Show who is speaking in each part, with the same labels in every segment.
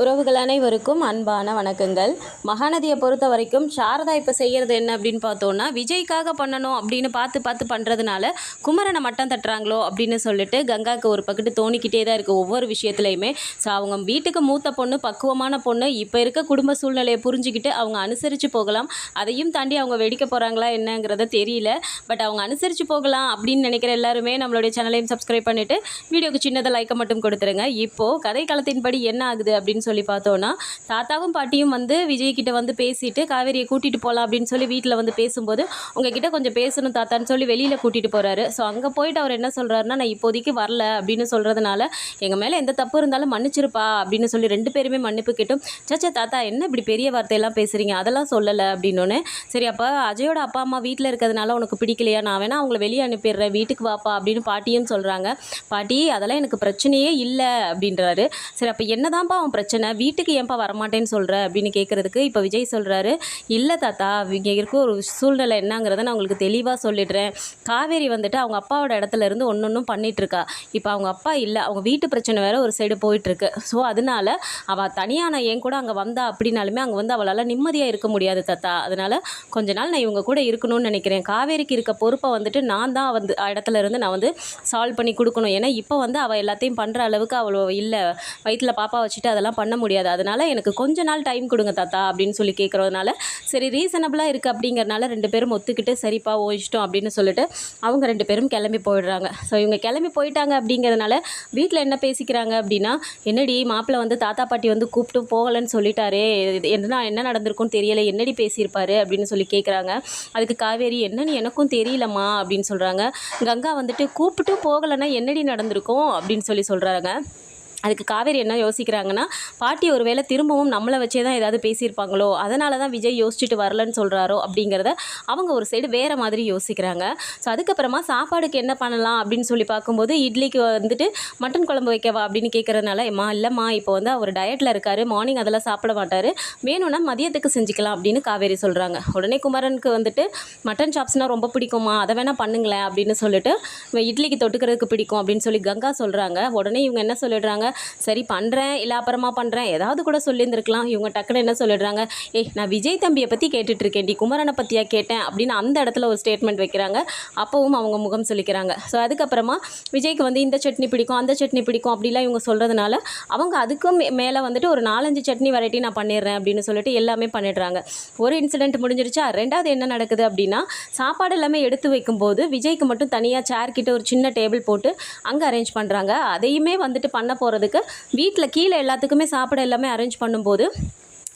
Speaker 1: உறவுகள் அனைவருக்கும் அன்பான வணக்கங்கள். மகாநதியை பொறுத்த வரைக்கும் சாரதா இப்போ செய்கிறது என்ன அப்படின்னு பார்த்தோன்னா விஜய்க்காக பண்ணணும் அப்படின்னு பார்த்து பார்த்து பண்ணுறதுனால குமரனை மட்டம் தட்டுறாங்களோ அப்படின்னு சொல்லிட்டு கங்காவுக்கு ஒரு பக்கத்து தோணிக்கிட்டே தான் இருக்குது ஒவ்வொரு விஷயத்துலையுமே. ஸோ அவங்க வீட்டுக்கு மூத்த பொண்ணு பக்குவமான பொண்ணு இப்போ இருக்க குடும்ப சூழ்நிலையை புரிஞ்சுக்கிட்டு அவங்க அனுசரித்து போகலாம். அதையும் தாண்டி அவங்க வெடிக்க போகிறாங்களா என்னங்கிறத தெரியல. பட் அவங்க அனுசரித்து போகலாம் அப்படின்னு நினைக்கிற எல்லாருமே நம்மளுடைய சேனலையும் சப்ஸ்கிரைப் பண்ணிவிட்டு வீடியோக்கு சின்னதாக லைக்கை மட்டும் கொடுத்துருங்க. இப்போது கதை காலத்தின்படி என்ன ஆகுது அப்படின்னு சொல்லி பார்த்தோன்னா தாத்தாவும் பாட்டியும் வந்து விஜய் கிட்ட வந்து பேசிட்டு காவேரியை கூட்டிகிட்டு போகலாம் அப்படின்னு சொல்லி வீட்டில் வந்து பேசும்போது உங்ககிட்ட கொஞ்சம் பேசணும் தாத்தான்னு சொல்லி வெளியில் கூட்டிகிட்டு போகிறாரு ஸோ அங்கே போயிட்டு அவர் என்ன சொல்கிறாருன்னா நான் இப்போதைக்கு வரல அப்படின்னு சொல்கிறதுனால எங்கள் மேலே எந்த தப்பு இருந்தாலும் மன்னிச்சிருப்பா அப்படின்னு சொல்லி ரெண்டு பேருமே மன்னிப்பு கேட்டும். சச்சா தாத்தா என்ன இப்படி பெரிய வார்த்தையெல்லாம் பேசுகிறீங்க அதெல்லாம் சொல்லலை அப்படின்னோடனே சரி அப்போ அஜயோட அப்பா அம்மா வீட்டில் இருக்கிறதுனால உனக்கு பிடிக்கலையா? நான் வேணா அவங்கள வெளியே அனுப்பிடுறேன். வீட்டுக்கு வாப்பா அப்படின்னு பாட்டியும் சொல்கிறாங்க பாட்டி அதெல்லாம் எனக்கு பிரச்சனையே இல்லை அப்படின்றாரு. சரி அப்போ என்னதான்ப்பா அவன் பிரச்சனை? பிரச்சனை வீட்டுக்கு ஏன்ப்பா வரமாட்டேன்னு சொல்கிற அப்படின்னு கேட்குறதுக்கு இப்போ விஜய் சொல்கிறாரு இல்லை தாத்தா இங்கே இருக்க ஒரு சூழ்நிலை என்னங்கிறத நான் உங்களுக்கு தெளிவாக சொல்லிடுறேன். காவேரி வந்துட்டு அவங்க அப்பாவோட இடத்துல இருந்து ஒன்று ஒன்றும் பண்ணிகிட்ருக்கா இருக்கா. இப்போ அவங்க அப்பா இல்லை அவங்க வீட்டு பிரச்சனை வேறு ஒரு சைடு போயிட்டுருக்கு ஸோ அதனால அவள் தனியாக நான் என் கூட அங்கே வந்தா அப்படின்னாலுமே அங்கே வந்து அவளால் நிம்மதியாக இருக்க முடியாது தாத்தா. அதனால் கொஞ்ச நாள் நான் இவங்க கூட இருக்கணும்னு நினைக்கிறேன். காவேரிக்கு இருக்க பொறுப்பை வந்துட்டு நான் தான் வந்து இடத்துல இருந்து நான் வந்து சால்வ் பண்ணி கொடுக்கணும். ஏன்னா இப்போ வந்து அவள் எல்லாத்தையும் பண்ணுற அளவுக்கு அவள் இல்லை. வயிற்றில் பாப்பா வச்சுட்டு அதெல்லாம் பண்ண முடியாது. அதனால எனக்கு கொஞ்ச நாள் டைம் கொடுங்க தாத்தா அப்படின்னு சொல்லி கேட்குறதுனால சரி ரீசனபிளாக இருக்குது அப்படிங்கிறனால ரெண்டு பேரும் ஒத்துக்கிட்டு சரிப்பா ஓ இஷ்டம் அப்படின்னு சொல்லிட்டு அவங்க ரெண்டு பேரும் கிளம்பி போயிடுறாங்க. ஸோ இவங்க கிளம்பி போயிட்டாங்க அப்படிங்கிறதுனால வீட்டில் என்ன பேசிக்கிறாங்க அப்படின்னா என்னடி மாப்பிள்ளை வந்து தாத்தா பாட்டி வந்து கூப்பிட்டு போகலைன்னு சொல்லிட்டாரே இது என்ன என்ன நடந்திருக்கும்னு தெரியல என்னடி பேசியிருப்பாரு அப்படின்னு சொல்லி கேட்குறாங்க அதுக்கு காவேரி என்னன்னு எனக்கும் தெரியலம்மா அப்படின்னு சொல்கிறாங்க கங்கா வந்துட்டு கூப்பிட்டு போகலைன்னா என்னடி நடந்திருக்கும்? அப்படின்னு சொல்லி சொல்கிறாங்க அதுக்கு காவேரி என்ன யோசிக்கிறாங்கன்னா பாட்டி ஒருவேளை திரும்பவும் நம்மளை வச்சே தான் ஏதாவது பேசியிருப்பாங்களோ? அதனால தான் விஜய் யோசிச்சுட்டு வரலன்னு சொல்கிறாரோ அப்படிங்கிறத அவங்க ஒரு சைடு வேறு மாதிரி யோசிக்கிறாங்க. ஸோ அதுக்கப்புறமா சாப்பாடுக்கு என்ன பண்ணலாம் அப்படின்னு சொல்லி பார்க்கும்போது இட்லிக்கு வந்துட்டு மட்டன் குழம்பு வைக்கவா? அப்படின்னு கேட்குறதுனால அம்மா இல்லைம்மா இப்போ வந்து அவர் டயட்டில் இருக்கார் மார்னிங் அதெல்லாம் சாப்பிட மாட்டார். வேணும்னா மதியத்துக்கு செஞ்சுக்கலாம் அப்படின்னு காவேரி சொல்கிறாங்க உடனே குமரனுக்கு வந்துட்டு மட்டன் சாப்ஸ்னால் ரொம்ப பிடிக்குமா அதை வேணால் பண்ணுங்களேன் அப்படின்னு சொல்லிட்டு இட்லிக்கு தொட்டுக்கிறதுக்கு பிடிக்கும் அப்படின்னு சொல்லி கங்கா சொல்கிறாங்க உடனே இவங்க என்ன சொல்லிடுறாங்க சரி பண்ணுறேன் இல்லை அப்புறமா பண்ணுறேன் ஏதாவது கூட சொல்லியிருந்துருக்கலாம். இவங்க டக்குன்னு என்ன சொல்லிடுறாங்க? ஏய் நான் விஜய் தம்பியை பற்றி கேட்டுட்டு இருக்கேன் டி குமரனை பற்றியா கேட்டேன் அப்படின்னு அந்த இடத்துல ஒரு ஸ்டேட்மெண்ட் வைக்கிறாங்க. அப்போவும் அவங்க முகம் சொல்லிக்கிறாங்க ஸோ அதுக்கப்புறமா விஜய்க்கு வந்து இந்த சட்னி பிடிக்கும் அந்த சட்னி பிடிக்கும் அப்படிலாம் இவங்க சொல்கிறதுனால அவங்க அதுக்கும் மே- மேலே வந்துட்டு ஒரு நாலஞ்சு சட்னி வெரைட்டி நான் பண்ணிடுறேன் அப்படின்னு சொல்லிட்டு எல்லாமே பண்ணிடுறாங்க. ஒரு இன்சிடென்ட் முடிஞ்சிருச்சா? ரெண்டாவது என்ன நடக்குது அப்படின்னா சாப்பாடு எல்லாமே எடுத்து வைக்கும்போது விஜய்க்கு மட்டும் தனியாக சேர் கிட்ட ஒரு சின்ன டேபிள் போட்டு அங்கே அரேஞ்ச் பண்ணுறாங்க அதையுமே வந்துட்டு பண்ண போகிறதுக்கு வீட்டில் கீழே எல்லாத்துக்குமே சாப்பிட எல்லாமே அரேஞ்ச் பண்ணும்போது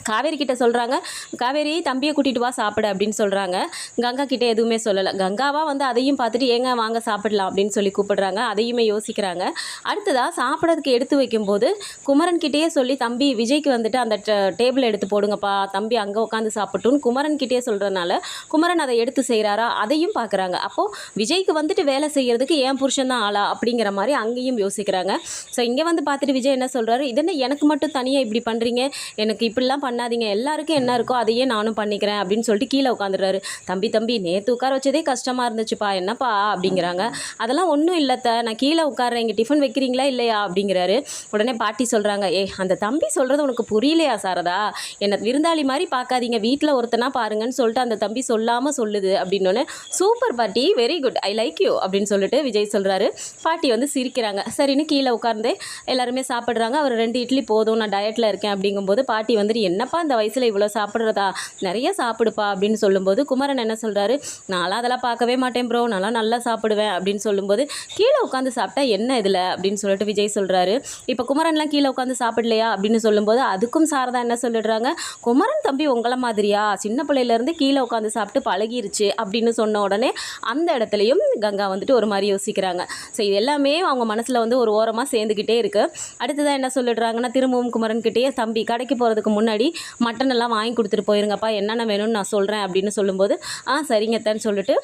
Speaker 1: காவேரி கிட்ட சொல்கிறாங்க காவேரி தம்பியை கூட்டிகிட்டு வா சாப்பிட அப்படின்னு சொல்கிறாங்க கங்கா கிட்ட எதுவுமே சொல்லலை. கங்காவா வந்து அதையும் பார்த்துட்டு ஏங்க வாங்க சாப்பிடலாம் அப்படின்னு சொல்லி கூப்பிடுறாங்க. அதையுமே யோசிக்கிறாங்க. அடுத்ததாக சாப்பிட்றதுக்கு எடுத்து வைக்கும்போது குமரன் கிட்டேயே சொல்லி தம்பி விஜய்க்கு வந்துட்டு அந்த டேபிள் எடுத்து போடுங்கப்பா தம்பி அங்கே உட்காந்து சாப்பிட்டுன்னு குமரன் கிட்டேயே சொல்கிறதுனால குமரன் அதை எடுத்து செய்கிறாரா அதையும் பார்க்குறாங்க. அப்போது விஜய்க்கு வந்துட்டு வேலை செய்கிறதுக்கு ஏன் புருஷன் தான் ஆளா? அப்படிங்கிற மாதிரி அங்கேயும் யோசிக்கிறாங்க. ஸோ இங்கே வந்து பார்த்துட்டு விஜய் என்ன சொல்கிறாரு இதென்ன எனக்கு மட்டும் தனியாக இப்படி பண்ணுறீங்க எனக்கு இப்படிலாம் பண்ணாதீங்க. எல்லாருக்கும் என்ன இருக்கோ அதையே நானும் பண்ணிக்கிறேன் அப்படின்னு சொல்லிட்டு கீழே உட்காந்துடுறாரு. தம்பி தம்பி நேற்று உட்கார வச்சதே கஷ்டமாக இருந்துச்சுப்பா. என்னப்பா? அப்படிங்கிறாங்க. அதெல்லாம் ஒன்றும் இல்லைத்த. நான் கீழே உட்கார்றேன். இங்கே டிஃபன் வைக்கிறீங்களா இல்லையா? அப்படிங்கிறாரு. உடனே பாட்டி சொல்கிறாங்க ஏ அந்த தம்பி சொல்கிறது உனக்கு புரியலையா சாரதா? என்னை விருந்தாளி மாதிரி பார்க்காதீங்க. வீட்டில் ஒருத்தனா பாருங்கன்னு சொல்லிட்டு அந்த தம்பி சொல்லாமல் சொல்லுது. அப்படின்னோடனே சூப்பர் பாட்டி very good. I like you. அப்படின்னு சொல்லிட்டு விஜய் சொல்கிறாரு பாட்டி வந்து சிரிக்கிறாங்க. சரின்னு கீழே உட்கார்ந்து எல்லாருமே சாப்பிட்றாங்க. அவர் ரெண்டு இட்லி போதும். நான் டயட்டில் இருக்கேன். அப்படிங்கும்போது பாட்டி வந்துட்டு என்ன என்னப்பா இந்த வயசில் இவ்வளோ சாப்பிட்றதா? நிறைய சாப்பிடுப்பா அப்படின்னு சொல்லும்போது குமரன் என்ன சொல்கிறாரு நான்லாம் அதெல்லாம் பார்க்கவே மாட்டேன் ப்ரோ நான்லாம் நல்லா சாப்பிடுவேன் அப்படின்னு சொல்லும்போது கீழே உட்காந்து சாப்பிட்டா என்ன இதில்? அப்படின்னு சொல்லிட்டு விஜய் சொல்கிறாரு இப்போ குமரன்லாம் கீழே உட்காந்து சாப்பிடலையா அப்படின்னு சொல்லும்போது அதுக்கும் சாரதா என்ன சொல்லிடுறாங்க? குமரன் தம்பி உங்களை மாதிரியா? சின்ன பிள்ளையிலேருந்து கீழே உட்காந்து சாப்பிட்டு பழகிருச்சு அப்படின்னு சொன்ன உடனே அந்த இடத்துலையும் கங்கா வந்துட்டு ஒரு மாதிரி யோசிக்கிறாங்க. ஸோ இது எல்லாமே அவங்க மனசில் வந்து ஒரு ஓரமாக சேர்ந்துக்கிட்டே இருக்குது அடுத்ததாக என்ன சொல்லிடுறாங்கன்னா திரும்பவும் குமரன் கிட்டேயே தம்பி கடைக்கு போகிறதுக்கு முன்னாடி மட்டன் எல்லாம் வாங்கி கொடுத்துட்டு போயிருங்கப்பா என்னென்ன வேணும்னு நான் சொல்கிறேன் அப்படின்னு சொல்லும்போது ஆ சரிங்கத்தன்னு சொல்லிட்டு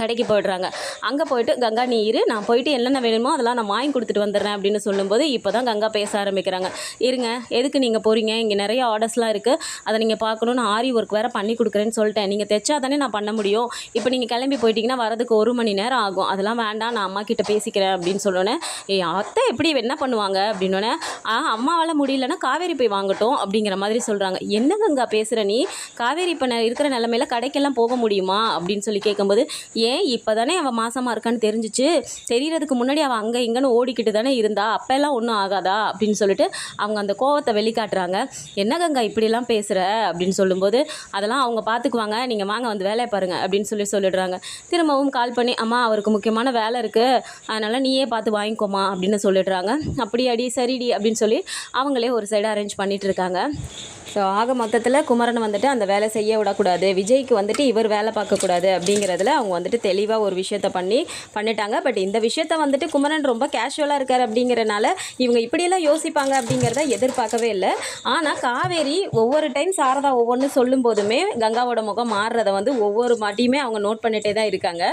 Speaker 1: கடைக்கு போயிடுறாங்க. அங்கே போயிட்டு கங்கா நீ இரு. நான் போயிட்டு என்னென்ன வேணுமோ அதெல்லாம் நான் வாங்கி கொடுத்துட்டு வந்துடுறேன் அப்படின்னு சொல்லும்போது இப்போ தான் கங்கா பேச ஆரம்பிக்கிறாங்க. இருங்க எதுக்கு நீங்கள் போகிறீங்க இங்கே நிறைய ஆர்டர்ஸ்லாம் இருக்குது அதை நீங்கள் பார்க்கணுன்னு ஆரி ஒர்க் வேறு பண்ணி கொடுக்குறேன்னு சொல்லிட்டேன். நீங்கள் தைச்சா தானே நான் பண்ண முடியும். இப்போ நீங்கள் கிளம்பி போயிட்டீங்கன்னா வரதுக்கு ஒரு மணி நேரம் ஆகும். அதெல்லாம் வேண்டாம். நான் அம்மா கிட்ட பேசிக்கிறேன் அப்படின்னு சொன்னோன்னே ஏ அத்தை எப்படி என்ன பண்ணுவாங்க? அப்படின்னோடனே ஆ அம்மாவால் முடியலன்னா காவேரி போய் வாங்கட்டும் அப்படிங்கிற மாதிரி சொல்கிறாங்க என்ன கங்கா பேசுகிற நீ? காவேரி இப்போ இருக்கிற நிலமையில கடைக்கெல்லாம் போக முடியுமா? அப்படின்னு சொல்லி கேட்கும்போது ஏன்? இப்போ தானே அவள் மாசமாக இருக்கான்னு தெரிஞ்சிச்சு. தெரியறதுக்கு முன்னாடி அவள் அங்கே இங்கேன்னு ஓடிக்கிட்டு தானே இருந்தா. அப்போல்லாம் ஒன்றும் ஆகாதா? அப்படின்னு சொல்லிட்டு அவங்க அந்த கோவத்தை வெளிக்காட்டுறாங்க. என்ன கங்கா இப்படிலாம் பேசுகிற அப்படின்னு சொல்லும்போது அதெல்லாம் அவங்க பார்த்துக்குவாங்க நீங்கள் வாங்க வந்து வேலையை பாருங்கள் அப்படின்னு சொல்லி சொல்லிடுறாங்க. திரும்பவும் கால் பண்ணி அம்மா அவருக்கு முக்கியமான வேலை இருக்குது அதனால் நீயே பார்த்து வாங்கிக்கோமா. அப்படின்னு சொல்லிடுறாங்க. அப்படியாடி சரிடி. அப்படின்னு சொல்லி அவங்களே ஒரு சைடு அரேஞ்ச் பண்ணிகிட்டு இருக்காங்க. ஸோ ஆக மொத்தத்தில் குமரன் வந்துட்டு அந்த வேலை செய்ய விடக்கூடாது. விஜய்க்கு வந்துட்டு இவர் வேலை பார்க்கக்கூடாது அப்படிங்கிறதுல அவங்க வந்துட்டு தெளிவாக ஒரு விஷயத்த பண்ணி பண்ணிட்டாங்க. பட் இந்த விஷயத்த வந்துட்டு குமரன் ரொம்ப கேஷுவலாக இருக்கார் அப்படிங்கிறனால இவங்க இப்படியெல்லாம் யோசிப்பாங்க அப்படிங்கிறத எதிர்பார்க்கவே இல்லை. ஆனால் காவேரி ஒவ்வொரு டைம் சாரதா ஒவ்வொன்று சொல்லும் போதுமே கங்காவோட முகம் மாறுறதை வந்து ஒவ்வொரு மாட்டியுமே அவங்க நோட் பண்ணிட்டே தான் இருக்காங்க.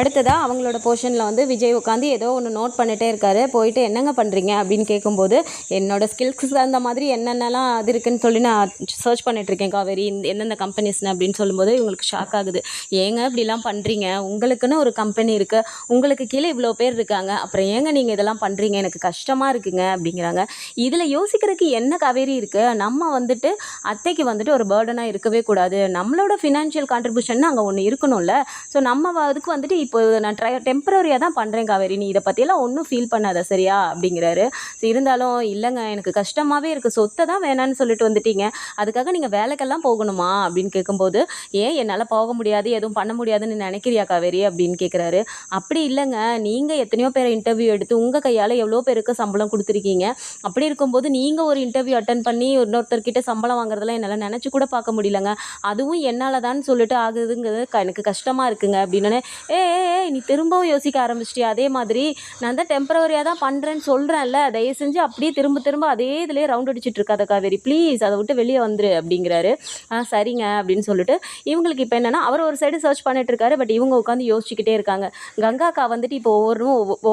Speaker 1: அடுத்ததாக அவங்களோட போர்ஷனில் வந்து விஜய் உட்காந்து ஏதோ ஒன்று நோட் பண்ணிட்டே இருக்காரு. போயிட்டு என்னங்க பண்ணுறீங்க அப்படின்னு கேட்கும்போது என்னோட ஸ்கில்ஸ் அந்த மாதிரி என்னென்னலாம் அது இருக்குன்னு சொல்லி நான் சர்ச் பண்ணிகிட்ருக்கேன் காவேரி இந்த- எந்தெந்த கம்பெனிஸ்னு அப்படின்னு சொல்லும்போது இவங்களுக்கு ஷாக் ஆகுது. ஏங்க இப்படிலாம் பண்ணுறீங்க உங்களுக்குன்னு ஒரு கம்பெனி இருக்குது உங்களுக்கு கீழே இவ்வளோ பேர் இருக்காங்க. அப்புறம் ஏங்க நீங்கள் இதெல்லாம் பண்ணுறீங்க எனக்கு கஷ்டமாக இருக்குங்க அப்படிங்கிறாங்க. இதில் யோசிக்கிறதுக்கு என்ன காவேரி இருக்குது நம்ம வந்துட்டு அத்தைக்கு வந்துட்டு ஒரு பேர்டனாக இருக்கவே கூடாது. நம்மளோட ஃபினான்ஷியல் கான்ட்ரிபியூஷன் அங்கே ஒன்று இருக்கணும்ல. ஸோ நம்ம அதுக்கு வந்துட்டு இப்போ நான் ட்ரை டெம்பரரியாக தான் பண்ணுறேன் காவேரி. நீ இதை பற்றியெல்லாம் ஒன்றும் ஃபீல் பண்ணாத சரியா? அப்படிங்கிறாரு. ஸோ இருந்தாலும் இல்லைங்க எனக்கு கஷ்டமாகவே இருக்குது சொத்தை தான் வேணான்னு சொல்லிட்டு வந்துட்டீங்க அதுக்காக நீங்கள் வேலைக்கெல்லாம் போகணுமா? அப்படின்னு கேட்கும்போது ஏன் என்னால் போக முடியாது? எதுவும் பண்ண முடியாதுன்னு நினைக்கிறியா காவேரி? அப்படின்னு கேட்குறாரு அப்படி இல்லைங்க. நீங்கள் எத்தனையோ பேரை இன்டர்வியூ எடுத்து உங்கள் கையால் எவ்வளோ பேருக்கு சம்பளம் கொடுத்துருக்கீங்க? அப்படி இருக்கும்போது நீங்கள் ஒரு இன்டர்வியூ அட்டன் பண்ணி இன்னொருத்தர்கிட்ட சம்பளம் வாங்குறதெல்லாம் என்னால் நினச்சி கூட பார்க்க முடியலங்க. அதுவும் என்னால் தான் சொல்லிட்டு ஆகுதுங்கிறது க- எனக்கு கஷ்டமாக இருக்குங்க. அப்படின்னு ஏ ஏ நீ திரும்பவும் யோசிக்க ஆரம்பிச்சிட்டியா? அதே மாதிரி நான் தான் டெம்பரவரியாக தான் பண்ணுறேன்னு சொல்கிறேன்ல தயவு செஞ்சு அப்படியே திரும்ப திரும்ப அதே இதிலே ரவுண்ட் அடிச்சிட்டு இருக்காத காவேரி. ப்ளீஸ் அதை விட்டு வெளியே வந்துரு அப்படிங்கிறாரு. ஆ சரிங்க அப்படின்னு சொல்லிட்டு இவங்களுக்கு இப்போ என்னென்னா அவர் ஒரு சைடு சர்ச் பண்ணிட்டு இருக்காரு பட் இவங்க உட்காந்து யோசிச்சுக்கிட்டே இருக்காங்க. கங்காக்கா வந்துட்டு இப்போ ஒவ்வொரு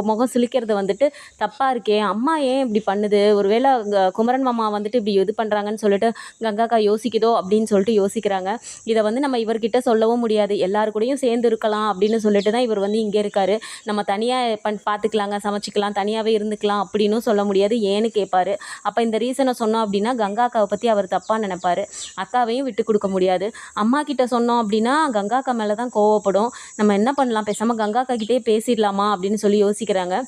Speaker 1: முகம் சிலிக்கிறது வந்துட்டு தப்பாக இருக்கே அம்மா ஏன் இப்படி பண்ணுது? ஒருவேளை க- குமரன் மாமா வந்துட்டு இப்படி இது பண்ணுறாங்கன்னு சொல்லிட்டு கங்காக்கா யோசிக்குதோ அப்படின்னு சொல்லிட்டு யோசிக்கிறாங்க. இதை வந்து நம்ம இவர்கிட்ட சொல்லவும் முடியாது. எல்லாரு கூடயும் சேர்ந்து இருக்கலாம் அப்படின்னு சொல்லிட்டு தான் இவர் வந்து இங்கே இருக்காரு. நம்ம தனியாக பண் பார்த்துக்கலாங்க சமைச்சிக்கலாம் தனியாகவே இருந்துக்கலாம் அப்படின்னும் சொல்ல முடியாது. ஏன்னு கேட்பாரு அப்போ இந்த ரீசனை சொன்னோம் அப்படின்னா கங்காக்காவை பற்றி அவர் தப்பாக நினைப்பாரு. அக்காவையும் விட்டு கொடுக்க முடியாது. அம்மா கிட்ட சொன்னோம் அப்படின்னா கங்கா அக்கா மேலே தான் கோவப்படும். நம்ம என்ன பண்ணலாம்? பேசாமல் கங்கா அக்கா கிட்டே பேசிடலாமா அப்படின்னு சொல்லி யோசிக்கிறாங்க.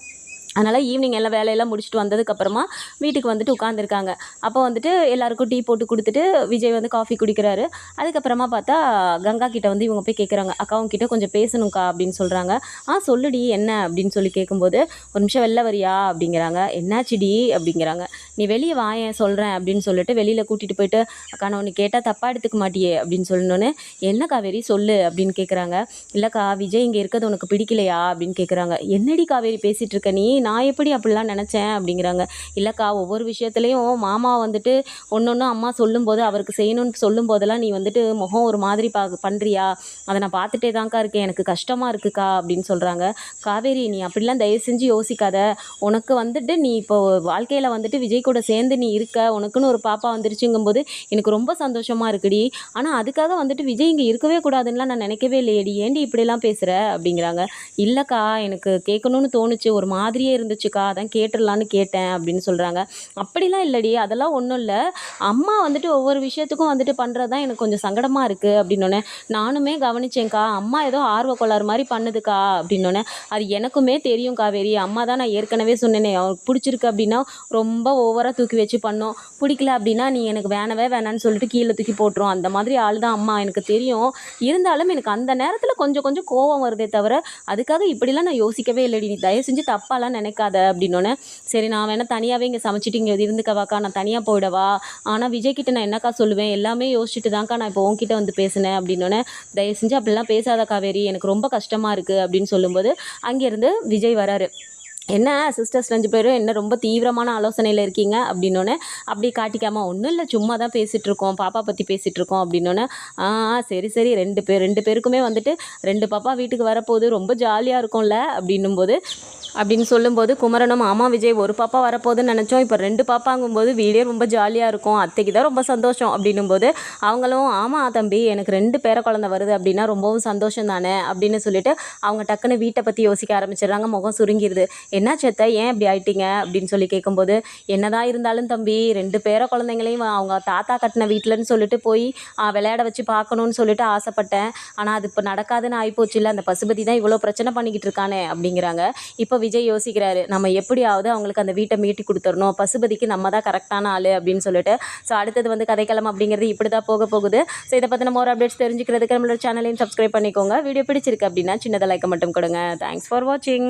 Speaker 1: அதனால் ஈவினிங் எல்லாம் வேலையெல்லாம் முடிச்சுட்டு வந்ததுக்கப்புறமா வீட்டுக்கு வந்துட்டு உட்காந்துருக்காங்க அப்போ வந்துட்டு எல்லாருக்கும் டீ போட்டு கொடுத்துட்டு விஜய் வந்து காஃபி குடிக்கிறாரு. அதுக்கப்புறமா பார்த்தா கங்கா கிட்ட வந்து இவங்க போய் கேட்குறாங்க அக்கா கிட்ட கொஞ்சம் பேசணும்க்கா அப்படின்னு சொல்கிறாங்க ஆ சொல்லுடி என்ன? அப்படின்னு சொல்லி கேட்கும்போது ஒரு நிமிஷம் வெளில வரியா? அப்படிங்கிறாங்க. என்னாச்சுடி? அப்படிங்கிறாங்க. நீ வெளியே வாயேன் சொல்கிறேன் அப்படின்னு சொல்லிட்டு வெளியில் கூட்டிகிட்டு போயிட்டு அக்கா நான் உன்னை கேட்டால் தப்பாக எடுத்துக்க மாட்டியே? அப்படின்னு சொல்லணுன்னு என்ன காவேரி சொல்லு? அப்படின்னு கேட்குறாங்க இல்லைக்கா விஜய் இங்கே இருக்கிறது உனக்கு பிடிக்கலையா? அப்படின்னு கேட்குறாங்க என்னடி காவேரி பேசிகிட்டு இருக்க நீ? நான் எப்படி அப்படிலாம் நினச்சேன் அப்படிங்கிறாங்க. இல்லைக்கா ஒவ்வொரு விஷயத்துலையும் மாமா வந்துட்டு ஒன்று ஒன்று அம்மா சொல்லும்போது அவருக்கு செய்யணும்னு சொல்லும்போதெல்லாம் நீ வந்துட்டு முகம் ஒரு மாதிரி பா பண்ணுறியா அதை நான் பார்த்துட்டே தான்க்கா இருக்கேன். எனக்கு கஷ்டமாக இருக்குக்கா அப்படின்னு சொல்கிறாங்க காவேரி நீ அப்படிலாம் தயவு செஞ்சு யோசிக்காத. உனக்கு வந்துட்டு நீ இப்போ வாழ்க்கையில் வந்துட்டு விஜய் கூட சேர்ந்து நீ இருக்க. உனக்குன்னு ஒரு பாப்பா வந்துருச்சுங்கும்போது எனக்கு ரொம்ப சந்தோஷமாக இருக்குடி. ஆனால் அதுக்காக வந்துட்டு விஜய் இங்கே இருக்கவே கூடாதுன்னுலாம் நான் நினைக்கவே இல்லையடி. ஏண்டி இப்படிலாம் பேசுகிற அப்படிங்கிறாங்க. இல்லைக்கா எனக்கு கேட்கணும்னு தோணுச்சு. ஒரு மாதிரியே இருந்துச்சுக்கா அதான் கேட்டுடலான்னு கேட்டேன் அப்படின்னு சொல்கிறாங்க அப்படிலாம் இல்லடி அதெல்லாம் ஒன்றும் இல்லை. அம்மா வந்துட்டு ஒவ்வொரு விஷயத்துக்கும் வந்துட்டு பண்ணுறது தான் எனக்கு கொஞ்சம் சங்கடமாக இருக்குது அப்படின்னோடனே நானுமே கவனிச்சேன்க்கா அம்மா ஏதோ ஆர்வ கோளாறு மாதிரி பண்ணுதுக்கா அப்படின்னோடனே அது எனக்குமே தெரியும் காவேரி அம்மா தான் நான் ஏற்கனவே சொன்னேனே அவனுக்கு பிடிச்சிருக்கு அப்படின்னா ரொம்ப ஓவராக தூக்கி வச்சு பண்ணோம். பிடிக்கல அப்படின்னா நீ எனக்கு வேணவே வேணான்னு சொல்லிட்டு கீழே தூக்கி போட்டுரும். அந்த மாதிரி ஆள் தான் அம்மா எனக்கு தெரியும். இருந்தாலும் எனக்கு அந்த நேரத்தில் கொஞ்சம் கொஞ்சம் கோவம் வருதே தவிர அதுக்காக இப்படிலாம் நான் யோசிக்கவே இல்லைடி. நீ தயவு செஞ்சு தப்பாலாம் நினைக்காத அப்படின்னோடனே சரி நான் வேணால் தனியாகவே இங்கே சமைச்சிட்டு இங்கே இருந்துக்கவாக்கா நான் தனியாக போயிடவா? ஆனால் விஜய் கிட்ட நான் என்னக்கா சொல்லுவேன்? எல்லாமே யோசிச்சுட்டு தான்க்கா நான் இப்போ உன்கிட்ட வந்து பேசினேன். அப்படின்னோடனே தயவு செஞ்சு அப்படிலாம் பேசாத காவேரி எனக்கு ரொம்ப கஷ்டமாக இருக்குது அப்படின்னு சொல்லும்போது அங்கேருந்து விஜய் வராரு. என்ன சிஸ்டர்ஸ் ரெண்டு பேரும் என்ன ரொம்ப தீவிரமான ஆலோசனையில் இருக்கீங்க? அப்படின்னோடனே அப்படி காட்டிக்காமல் ஒன்றும் இல்லை சும்மா தான் பேசிகிட்டு இருக்கோம் பாப்பா பற்றி பேசிகிட்டு இருக்கோம் அப்படின்னோடனே ஆ ஆ, சரி சரி ரெண்டு பேர் ரெண்டு பேருக்குமே வந்துட்டு ரெண்டு பாப்பா வீட்டுக்கு வரப்போகுது ரொம்ப ஜாலியாக இருக்கும்ல அப்படின்னும்போது அப்படின்னு சொல்லும்போது குமரனும் ஆமா விஜய் ஒரு பாப்பா வரப்போகுதுன்னு நினச்சோம் இப்போ ரெண்டு பாப்பாங்கும்போது வீடே ரொம்ப ஜாலியாக இருக்கும் அத்தைக்கு தான் ரொம்ப சந்தோஷம் அப்படின்னும்போது அவங்களும் ஆமாம் தம்பி எனக்கு ரெண்டு பேர குழந்தை வருது அப்படின்னா ரொம்பவும் சந்தோஷம் தானே அப்படின்னு சொல்லிட்டு அவங்க டக்குன்னு வீட்டை பற்றி யோசிக்க ஆரம்பிச்சிடுறாங்க முகம் சுருங்கிடுது என்ன சேத்த ஏன் இப்படி ஆயிட்டீங்க? அப்படின்னு சொல்லி கேட்கும்போது என்னதான் இருந்தாலும் தம்பி ரெண்டு பேர குழந்தைங்களையும் அவங்க தாத்தா கட்டின வீட்டிலன்னு சொல்லிட்டு போய் விளையாட வச்சு பார்க்கணுன்னு சொல்லிட்டு ஆசைப்பட்டேன். ஆனால் அது இப்போ நடக்காதுன்னு ஆகிப்போச்சு இல்லை அந்த பசுபதி தான் இவ்வளோ பிரச்சனை பண்ணிக்கிட்டு இருக்கானே அப்படிங்கிறாங்க. இப்போ விஜய் யோசிக்கிறாரு நம்ம எப்படியாவது அவங்களுக்கு அந்த வீட்டை மீட்டி கொடுத்துடணும். பசுபதிக்கு நம்ம தான் கரெக்டான ஆள் அப்படின்னு சொல்லிட்டு. ஸோ அடுத்தது வந்து கதைக்களம் அப்படிங்கிறது இப்படி தான் போக போகுது. ஸோ இதை பற்றின மோர் அப்டேட்ஸ் தெரிஞ்சுக்கிறதுக்கு நம்மளோட சேனலையும் சப்ஸ்கிரைப் பண்ணிக்கோங்க. வீடியோ பிடிச்சிருக்கு அப்படின்னா சின்னதாக லைக்கை மட்டும் கொடுங்க. தேங்க்ஸ் ஃபார் வாட்சிங்